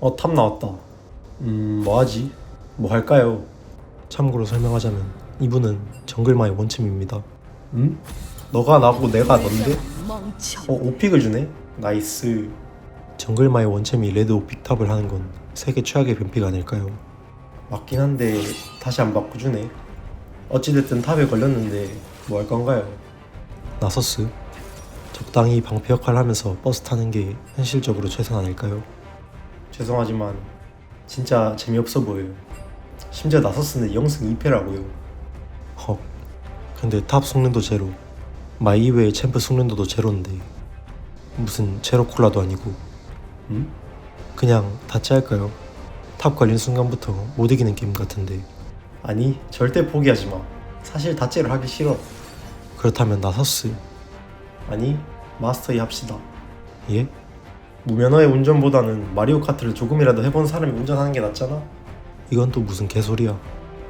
어, 탑 나왔다. 음, 뭐 하지? 뭐 할까요? 참고로 설명하자면 이분은 정글마의 원챔입니다. 음? 너가 나고 내가 넌데? 멍청. 어, 오픽을 주네? 나이스. 정글마의 원챔이 레드 오픽 탑을 하는 건 세계 최악의 변피가 아닐까요? 맞긴 한데 다시 안 바꿔주네. 어찌됐든 탑에 걸렸는데 뭐 할 건가요? 나서스 적당히 방패 역할을 하면서 버스 타는 게 현실적으로 최선 아닐까요? 죄송하지만 진짜 재미없어 보여요. 심지어 나섰으는 0승 2패라고요. 헉 근데 탑 숙련도 제로 마이 이외의 챔프 숙련도도 제로인데 무슨 제로 콜라도 아니고 음? 그냥 다치 할까요? 탑 걸린 순간부터 못 이기는 게임 같은데 아니 절대 포기하지 마. 사실 다째로 하기 싫어. 그렇다면 나서스 아니 마스터이 합시다. 예? 무면허의 운전보다는 마리오 카트를 조금이라도 해본 사람이 운전하는 게 낫잖아. 이건 또 무슨 개소리야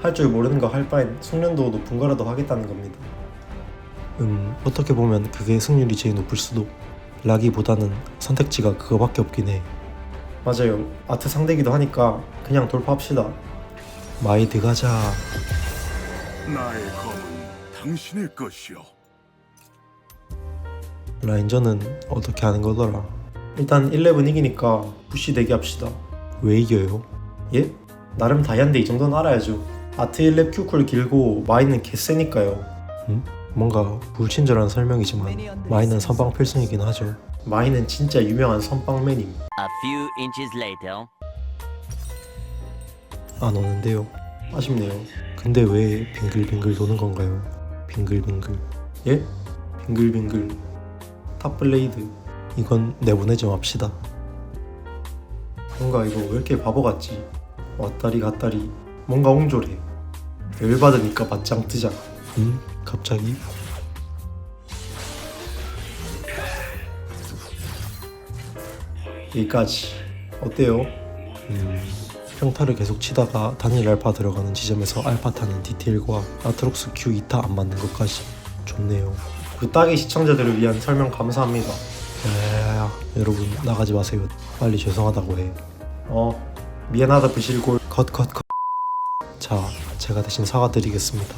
할 줄 모르는 거 할 바엔 숙련도 높은 거라도 하겠다는 겁니다. 음 어떻게 보면 그게 승률이 제일 높을 수도 라기보다는 선택지가 그거밖에 없긴 해 맞아요. 아트 상대기도 하니까 그냥 돌파합시다. 마이드 가자 나의 검은 당신의 것이오. 라인전은 어떻게 하는 거더라 일단 11 이기니까 부시 대기합시다. 왜 이겨요? 예? 나름 다이한데 이 정도는 알아야죠. 아트 1렙 큐쿨 길고 마이는 개세니까요. 음? 뭔가 불친절한 설명이지만 마이는 선방 필승이긴 하죠 마이는 진짜 유명한 선빵맨임. A few inches later. 안 오는데요 아쉽네요. 근데 왜 빙글빙글 도는 건가요? 빙글빙글 예? 빙글빙글. 탑블레이드. 이건 내보내지 맙시다 뭔가 이거 왜 이렇게 바보 같지? 왔다리 갔다리. 뭔가 옹졸해. 열받으니까 맞짱 뜨자. 음? 갑자기? 여기까지. 어때요? 음, 평타를 계속 치다가 단일 알파 들어가는 지점에서 알파 타는 디테일과 아트록스 Q 2타 안 맞는 것까지 좋네요 그 따기 시청자들을 위한 설명 감사합니다. 야야야야 여러분 나가지 마세요 빨리 죄송하다고 어, 미안하다 부실골. 해컷컷 컷 자 제가 대신 사과드리겠습니다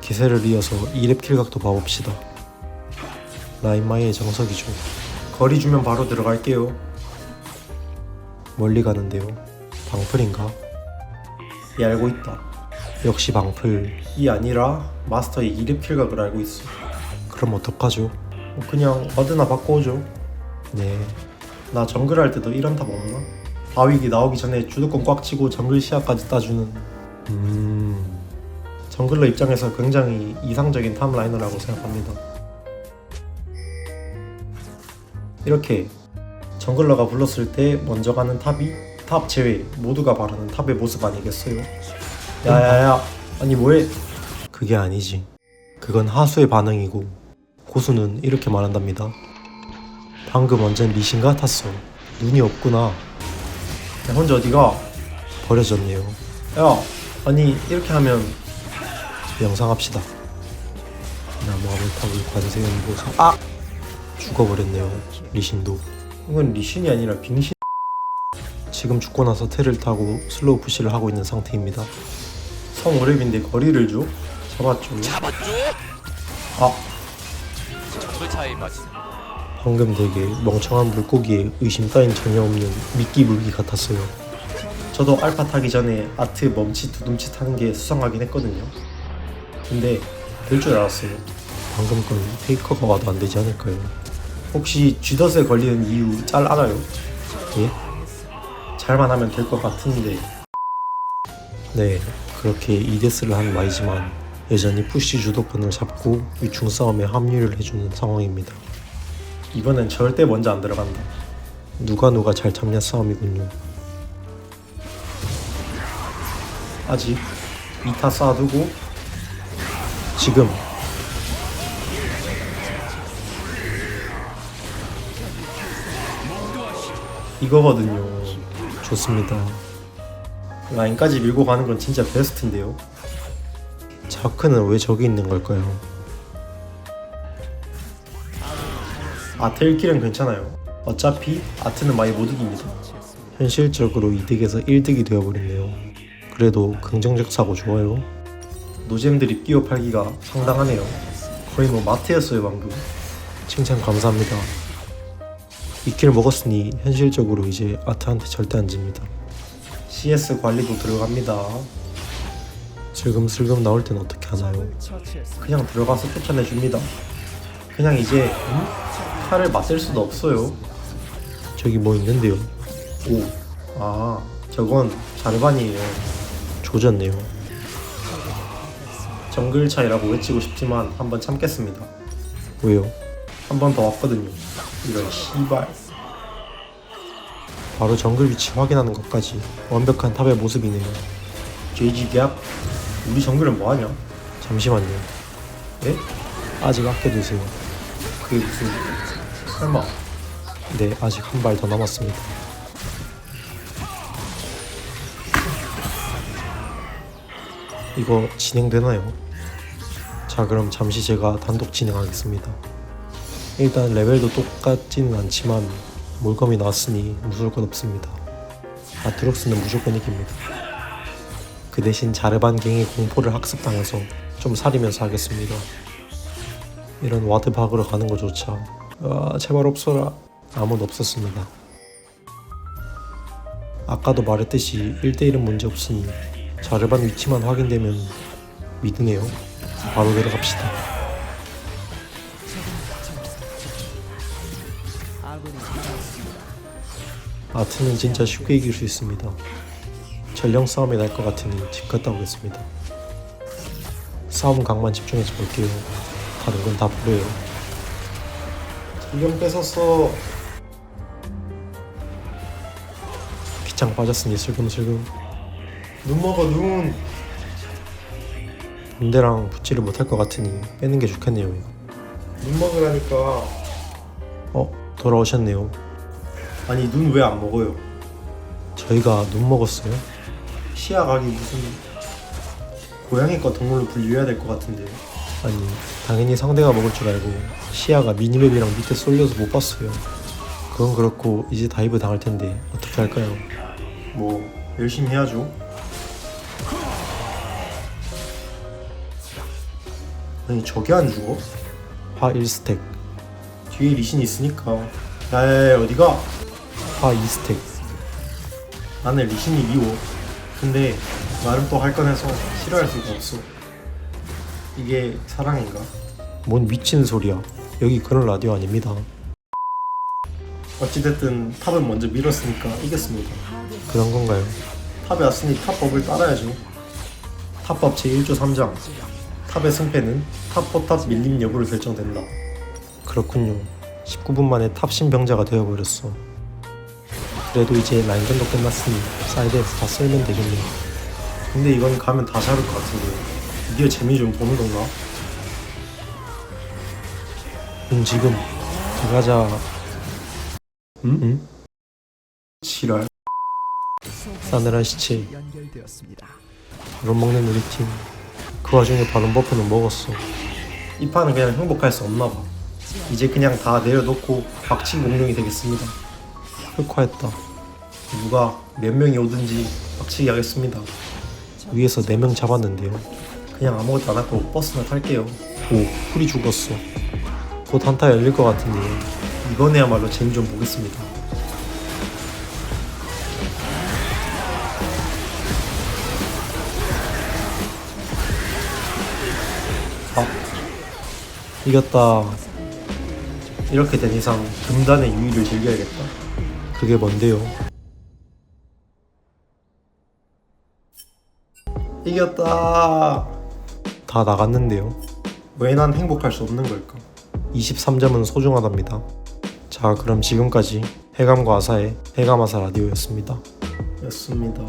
기세를 이어서 2렙 킬각도 봐봅시다 라인마이의 정석이죠 거리 주면 바로 들어갈게요. 멀리 가는데요 방풀인가? 이 알고 있다. 역시 방풀 이 아니라 마스터의 2렙 킬각을 알고 있어. 그럼 어떡하죠? 뭐 그냥 어드나 바꿔오죠. 네 나 정글 할 때도 이런 탑 없나? 아위기 나오기 전에 주도권 꽉 치고 정글 시야까지 따주는 음... 정글러 입장에서 굉장히 이상적인 탑 라이너라고 생각합니다. 이렇게 정글러가 불렀을 때 먼저 가는 탑이 탑 제외 모두가 바라는 탑의 모습 아니겠어요? 야야야 아니 뭐해? 그게 아니지. 그건 하수의 반응이고 고수는 이렇게 말한답니다. 방금 완전 미신 같았어. 눈이 없구나. 야, 혼자 어디가? 버려졌네요. 야 아니 이렇게 하면 명상합시다. 나무아을 타고 관세음 보사. 아! 죽어버렸네요. 리신도. 이건 리신이 아니라 빙신 지금 죽고 나서 테를 타고 슬로우 푸시를 하고 있는 상태입니다. 성 오랩인데 거리를 줘? 잡았죠 잡았죠? 아 방금 되게 멍청한 물고기에 의심 따윈 전혀 없는 미끼 물기 같았어요. 저도 알파 타기 전에 아트 멈칫 두둠칫 하는 게 수상하긴 했거든요 근데 될 줄 알았어요 방금 건 페이커가 와도 안 되지 않을까요? 혹시 쥐덫에 걸리는 이유 짤 알아요? 예? 잘만 하면 될 것 같은데 네, 그렇게 2데스를 한 마이지만 여전히 푸시 주도권을 잡고 유충 싸움에 합류를 해주는 상황입니다. 이번엔 절대 먼저 안 들어간다 누가 누가 잘 참냐 싸움이군요. 아직 2타 쌓아두고 지금 이거거든요 좋습니다. 라인까지 밀고 가는 건 진짜 베스트인데요 자크는 왜 저기 있는 걸까요? 아트 1킬은 괜찮아요 어차피 아트는 많이 못 이깁니다 현실적으로 이득에서 1득이 되어버렸네요. 그래도 긍정적 사고 좋아요. 노잼들이 끼워 팔기가 상당하네요. 거의 뭐 마트였어요 방금. 칭찬 감사합니다. 이킬 먹었으니 현실적으로 이제 아트한테 절대 안 집니다. CS 관리도 들어갑니다. 슬금슬금 나올 땐 어떻게 하나요? 그냥 들어가서 쫓아내 줍니다. 그냥 이제 음? 칼을 맞을 수도 없어요. 저기 뭐 있는데요. 오, 아 저건 자르반이에요. 조졌네요. 정글 차이라고 외치고 싶지만 한번 참겠습니다. 왜요? 한 번 더 왔거든요. 이런 씨발. 바로 정글 위치 확인하는 것까지 완벽한 탑의 모습이네요. JG 갭. 우리 정글은 뭐하냐? 잠시만요. 예? 아직 아껴두세요. 그게 무슨 설마 네, 아직 한 발 더 남았습니다. 이거 진행되나요? 자, 그럼 잠시 제가 단독 진행하겠습니다. 일단 레벨도 똑같지는 않지만 몰검이 나왔으니 무서울 것 없습니다. 아트록스는 무조건 이깁니다. 그 대신 자르반갱이 공포를 학습당해서 좀 사리면서 하겠습니다. 이런 와드 박으러 가는 거조차 아 제발 없어라 아무도 없었습니다. 아까도 말했듯이 1대1은 문제 없으니 자르반 위치만 확인되면 믿으네요. 바로 내려갑시다. 아트는 진짜 쉽게 이길 수 있습니다. 전령 싸움이 날 것 같으니 집 갔다 오겠습니다. 싸움 각만 집중해서 볼게요. 다른 건 다 보여요. 이경 뺏었어. 기창 빠졌으니 슬금슬금 눈 먹어 눈. 본대랑 붙지를 못할 것 같으니 빼는 게 좋겠네요. 이거. 눈 먹으라니까. 어 돌아오셨네요. 아니 눈 왜 안 먹어요? 저희가 눈 먹었어요? 시야 각이 무슨 고양이과 동물로 분류해야 될 것 같은데. 아니 당연히 상대가 먹을 줄 알고 시야가 미니맵이랑 밑에 쏠려서 못 봤어요. 그건 그렇고 이제 다이브 당할 텐데 어떻게 할까요? 뭐 열심히 해야죠. 아니 저게 안 죽어? 파 1스택, 뒤에 리신이 있으니까. 야야야 어디가? 파 2스택. 나는 리신이 미워. 근데 나름 또 할 건 해서 싫어할 수가 없어. 이게 사랑인가? 뭔 미친 소리야. 여기 그런 라디오 아닙니다. 어찌됐든 탑은 먼저 밀었으니까 이겼습니다. 그런 건가요? 탑에 왔으니 탑법을 따라야죠. 탑법 제1조 3장. 탑의 승패는 탑 포탑 밀림 여부를 결정된다. 그렇군요. 19분 만에 탑 신병자가 되어버렸어. 그래도 이제 라인전도 끝났으니 사이드에서 다 쓸면 되겠네요. 근데 이건 가면 다 잡을 것 같은데. 이게 재미 좀 보는 건가? 응 지금 들어가자. 응? 응? 지랄. 싸늘한 시체. 바로 먹는 우리 팀. 그 와중에 바론 버프는 먹었어. 이 판은 그냥 행복할 수 없나 봐. 이제 그냥 다 내려놓고 박치기 공룡이 되겠습니다. 흑화했다. 누가 몇 명이 오든지 박치기 하겠습니다. 위에서 4명 잡았는데요. 그냥 아무것도 안 하고 버스나 탈게요. 오, 풀이 죽었어. 곧 한타 열릴 것 같은데. 이번에야말로 재미 좀 보겠습니다. 아, 이겼다. 이렇게 된 이상 금단의 유의를 즐겨야겠다. 그게 뭔데요? 이겼다. 다 나갔는데요. 왜 난 행복할 수 없는 걸까? 23점은 소중하답니다. 자, 그럼 지금까지 해감과 아사의 해감아사 라디오였습니다. 였습니다.